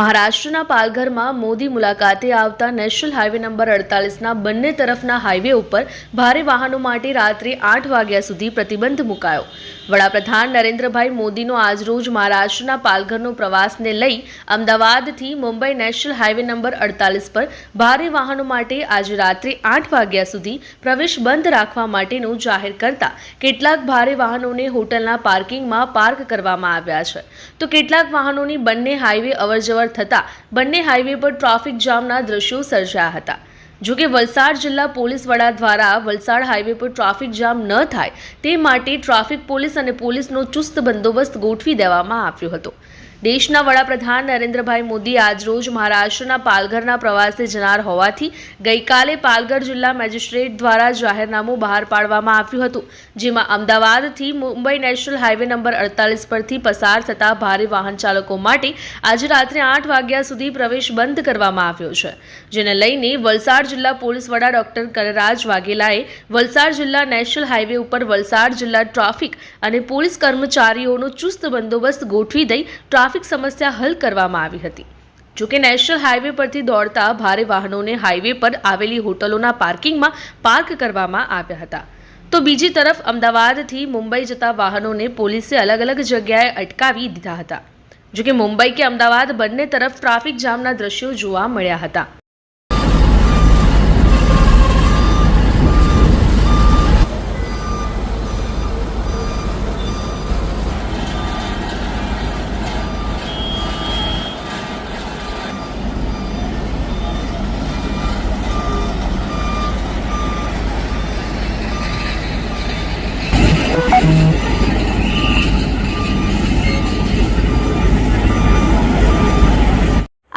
મહારાષ્ટ્રના પાલઘરમાં મોદી મુલાકાતે આવતા નેશનલ હાઈવે નંબર અડતાલીસના બંને તરફના હાઈવે ઉપર ભારે વાહનો માટે રાત્રે આઠ વાગ્યા સુધી પ્રતિબંધ મુકાયો. વડાપ્રધાન નરેન્દ્રભાઈ મોદીનો આજરોજ મહારાષ્ટ્રના પાલઘરનો પ્રવાસને લઈ અમદાવાદથી મુંબઈ નેશનલ હાઈવે નંબર અડતાલીસ પર ભારે વાહનો માટે આજે રાત્રે આઠ વાગ્યા સુધી પ્રવેશ બંધ રાખવા માટેનું જાહેર કરતા કેટલાક ભારે વાહનોને હોટલના પાર્કિંગમાં પાર્ક કરવામાં આવ્યા છે. તો કેટલાક વાહનોની બંને હાઈવે અવરજવર થતાં બંને હાઈવે પર ટ્રાફિક જામના દ્રશ્યો સર્જાયા હતા. જોકે વલસાડ જિલ્લા પોલીસ વડા દ્વારા વલસાડ હાઈવે પર ટ્રાફિક જામ ન થાય તે માટે ટ્રાફિક પોલીસ અને પોલીસનો ચુસ્ત બંદોબસ્ત ગોઠવી દેવામાં આવ્યો હતો. દેશના વડાપ્રધાન નરેન્દ્રભાઈ મોદી આજરોજ મહારાષ્ટ્રના પાલઘરના પ્રવાસે જનાર હોવાથી ગઈકાલે પાલઘર જિલ્લા મેજિસ્ટ્રેટ દ્વારા જાહેરનામું બહાર પાડવામાં આવ્યું હતું, જેમાં અમદાવાદથી મુંબઈ નેશનલ હાઈવે નંબર અડતાલીસ પરથી પસાર થતા ભારે વાહન ચાલકો માટે આજે રાત્રે આઠ વાગ્યા સુધી પ્રવેશ બંધ કરવામાં આવ્યો છે, જેને લઈને વલસાડ જિલ્લા પોલીસ વડા ડોક્ટર કરરાજ વાઘેલાએ વલસાડ જિલ્લા નેશનલ હાઈવે ઉપર વલસાડ જિલ્લા ટ્રાફિક અને પોલીસ કર્મચારીઓનો ચુસ્ત બંદોબસ્ત ગોઠવી દઈ ટ્રાફિક સમસ્યા હલ કરવામાં આવી હતી. જોકે નેશનલ હાઈવે પરથી દોડતા ભારે વાહનોને હાઈવે પર આવેલી હોટલોના પાર્કિંગમાં પાર્ક કરવામાં આવ્યા હતા. તો બીજી તરફ અમદાવાદથી મુંબઈ જતા વાહનોને પોલીસે અલગ અલગ જગ્યાએ અટકાવી દીધા હતા. જોકે મુંબઈ કે અમદાવાદ બંને તરફ ટ્રાફિક જામના દ્રશ્યો જોવા મળ્યા હતા.